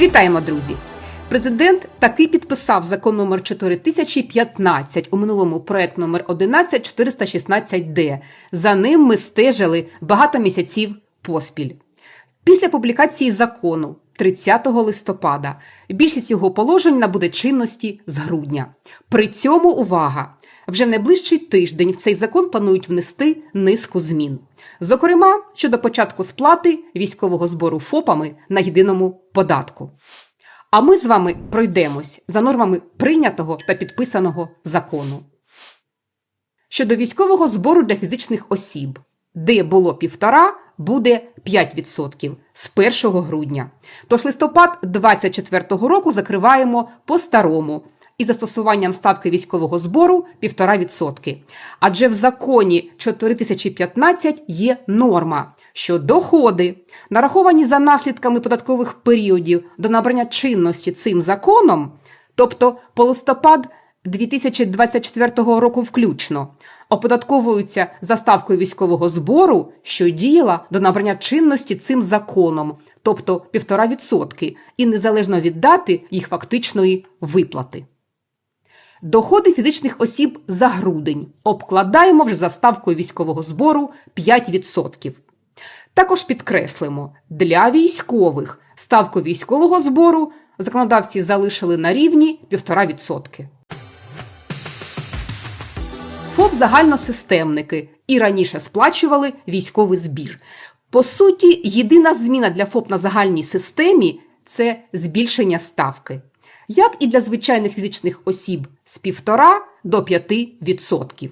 Вітаємо, друзі! Президент таки підписав закон номер 4015, у минулому проект номер 11416Д. За ним ми стежили багато місяців поспіль. Після публікації закону 30 листопада більшість його положень набуде чинності з грудня. При цьому увага! Вже найближчий тиждень в цей закон планують внести низку змін. Зокрема, щодо початку сплати військового збору ФОПами на єдиному податку. А ми з вами пройдемось за нормами прийнятого та підписаного закону. Щодо військового збору для фізичних осіб, де було півтора, буде 5% з 1 грудня. Тож листопад 2024 року закриваємо по-старому із застосуванням ставки військового збору 1,5%. Адже в законі 4015 є норма, що доходи, нараховані за наслідками податкових періодів до набрання чинності цим законом, тобто по листопад 2024 року включно, оподатковуються за ставкою військового збору, що діяла до набрання чинності цим законом, тобто 1,5%, і незалежно від дати їх фактичної виплати. Доходи фізичних осіб за грудень обкладаємо вже за ставкою військового збору 5%. Також підкреслимо, для військових ставку військового збору законодавці залишили на рівні 1,5%. ФОП загальносистемники і раніше сплачували військовий збір. По суті, єдина зміна для ФОП на загальній системі це збільшення ставки. Як і для звичайних фізичних осіб з 1,5 до 5%.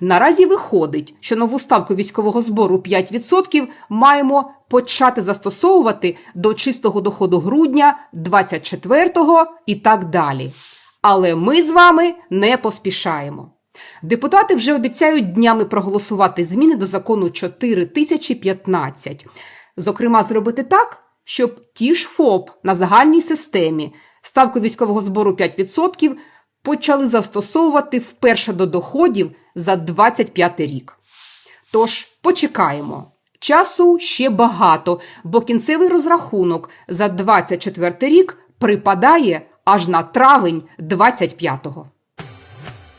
Наразі виходить, що нову ставку військового збору 5% маємо почати застосовувати до чистого доходу грудня 24-го і так далі. Але ми з вами не поспішаємо. Депутати вже обіцяють днями проголосувати зміни до закону 4015. Зокрема, зробити так, щоб ті ж ФОП на загальній системі ставку військового збору 5% почали застосовувати вперше до доходів за 25 рік. Тож почекаємо. Часу ще багато, бо кінцевий розрахунок за 24 рік припадає аж на травень 25-го.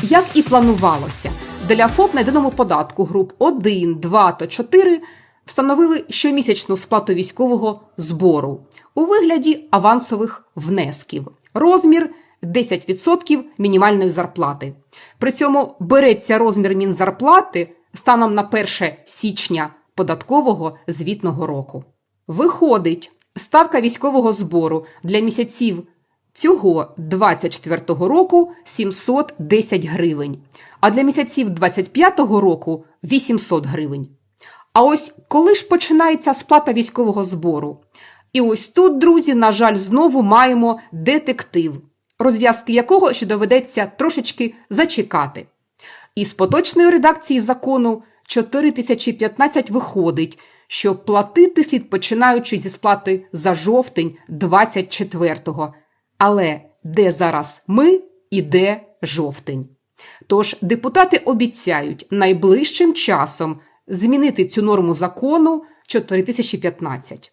Як і планувалося, для ФОП на єдиному податку груп 1, 2 та 4 встановили щомісячну сплату військового збору у вигляді авансових внесків. Розмір 10% мінімальної зарплати. При цьому береться розмір мінзарплати станом на 1 січня податкового звітного року. Виходить, ставка військового збору для місяців цього 24 року 710 гривень, а для місяців 25-го року 800 гривень. А ось коли ж починається сплата військового збору? І ось тут, друзі, на жаль, знову маємо детектив, розв'язки якого ще доведеться трошечки зачекати. Із поточної редакції закону 4015 виходить, що платити слід починаючи зі сплати за жовтень 24-го. Але де зараз ми і де жовтень? Тож депутати обіцяють найближчим часом змінити цю норму закону 4015.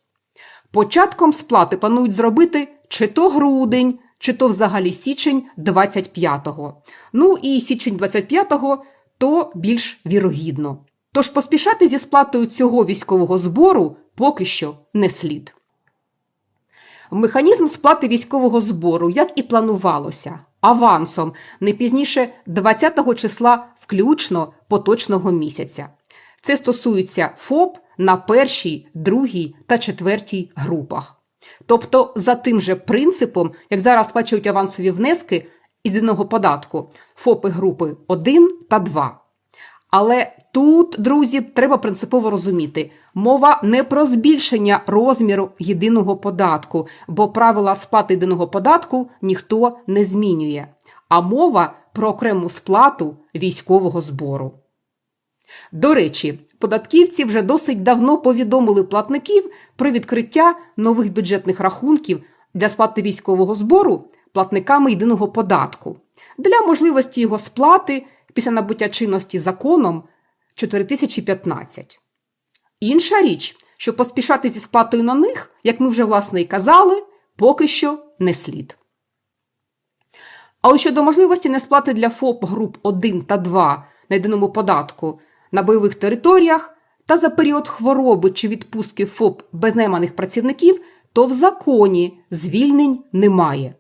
Початком сплати планують зробити чи то грудень, чи то взагалі січень 25-го. Ну і січень 25-го то більш вірогідно. Тож поспішати зі сплатою цього військового збору поки що не слід. Механізм сплати військового збору, як і планувалося, авансом не пізніше 20 числа включно поточного місяця. Це стосується ФОП на першій, другій та четвертій групах. Тобто, за тим же принципом, як зараз сплачують авансові внески із єдиного податку ФОПи групи 1 та 2. Але тут, друзі, треба принципово розуміти, мова не про збільшення розміру єдиного податку, бо правила сплати єдиного податку ніхто не змінює, а мова про окрему сплату військового збору. До речі, податківці вже досить давно повідомили платників про відкриття нових бюджетних рахунків для сплати військового збору платниками єдиного податку для можливості його сплати після набуття чинності законом 4015. Інша річ, що поспішати зі сплатою на них, як ми вже власне і казали, поки що не слід. А ось щодо можливості несплати для ФОП груп 1 та 2 на єдиному податку на бойових територіях та за період хвороби чи відпустки ФОП без найманих працівників, то в законі звільнень немає.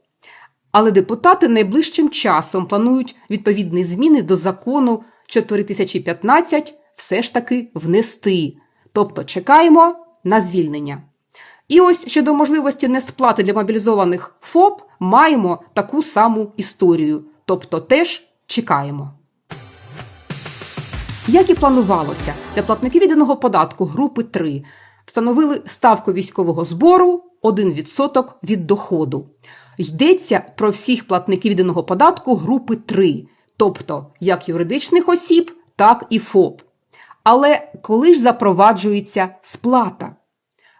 Але депутати найближчим часом планують відповідні зміни до закону 4015 все ж таки внести. Тобто чекаємо на звільнення. І ось щодо можливості несплати для мобілізованих ФОП маємо таку саму історію. Тобто теж чекаємо. Як і планувалося, для платників єдиного податку групи 3 встановили ставку військового збору 1% від доходу. Йдеться про всіх платників єдиного податку групи 3, тобто як юридичних осіб, так і ФОП. Але коли ж запроваджується сплата?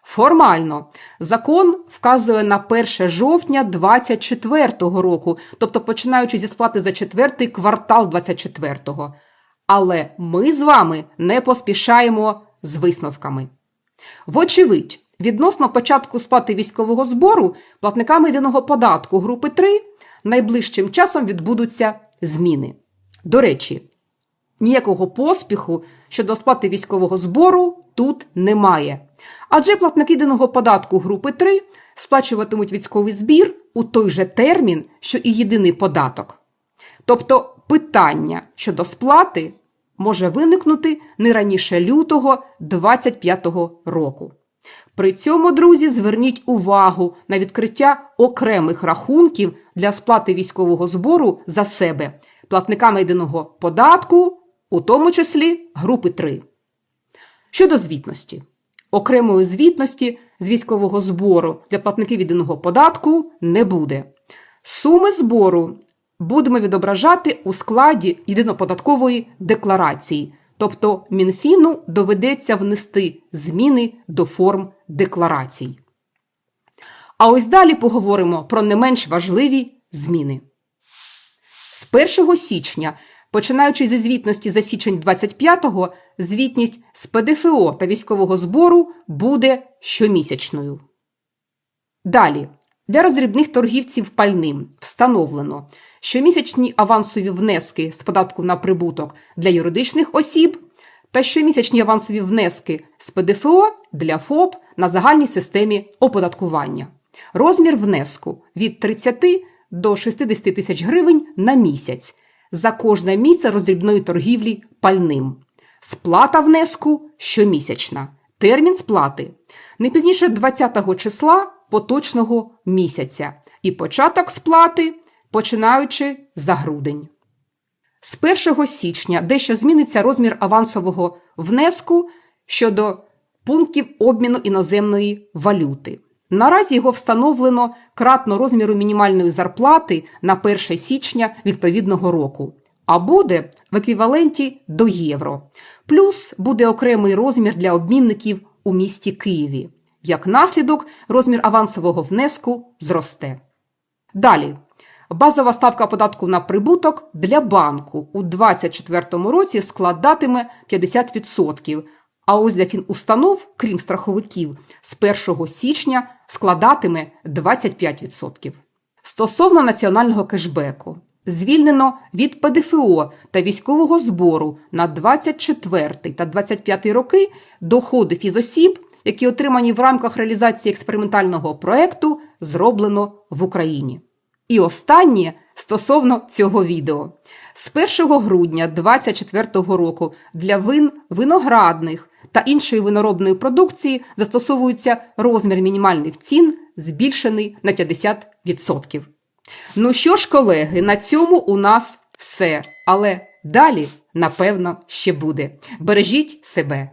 Формально закон вказує на 1 жовтня 2024 року, тобто починаючи зі сплати за четвертий квартал 2024. Але ми з вами не поспішаємо з висновками. Вочевидь, відносно початку сплати військового збору платниками єдиного податку групи 3 найближчим часом відбудуться зміни. До речі, ніякого поспіху щодо сплати військового збору тут немає. Адже платники єдиного податку групи 3 сплачуватимуть військовий збір у той же термін, що і єдиний податок. Тобто питання щодо сплати може виникнути не раніше лютого 2025 року. При цьому, друзі, зверніть увагу на відкриття окремих рахунків для сплати військового збору за себе платниками єдиного податку, у тому числі групи 3. Щодо звітності. Окремої звітності з військового збору для платників єдиного податку не буде. Суми збору будемо відображати у складі єдиноподаткової декларації, тобто Мінфіну доведеться внести зміни до форм декларацій. А ось далі поговоримо про не менш важливі зміни. З 1 січня, починаючи зі звітності за січень 25-го, звітність з ПДФО та військового збору буде щомісячною. Далі, для роздрібних торгівців пальним встановлено, щомісячні авансові внески з податку на прибуток для юридичних осіб та щомісячні авансові внески з ПДФО для ФОП на загальній системі оподаткування. Розмір внеску від 30 до 60 тисяч гривень на місяць за кожне місце роздрібної торгівлі пальним. Сплата внеску щомісячна. Термін сплати не пізніше 20 числа поточного місяця і початок сплати починаючи за грудень. З 1 січня дещо зміниться розмір авансового внеску щодо пунктів обміну іноземної валюти. Наразі його встановлено кратно розміру мінімальної зарплати на 1 січня відповідного року, а буде в еквіваленті до євро. Плюс буде окремий розмір для обмінників у місті Києві. Як наслідок, розмір авансового внеску зросте. Далі. Базова ставка податку на прибуток для банку у 2024 році складатиме 50%, а ось для фінустанов, крім страховиків, з 1 січня складатиме 25%. Стосовно національного кешбеку, звільнено від ПДФО та військового збору на 24 та 25 роки доходи фізосіб, які отримані в рамках реалізації експериментального проекту, зроблено в Україні. І останнє стосовно цього відео. З 1 грудня 2024 року для вин виноградних та іншої виноробної продукції застосовується розмір мінімальних цін, збільшений на 50%. Ну що ж, колеги, на цьому у нас все. Але далі, напевно, ще буде. Бережіть себе.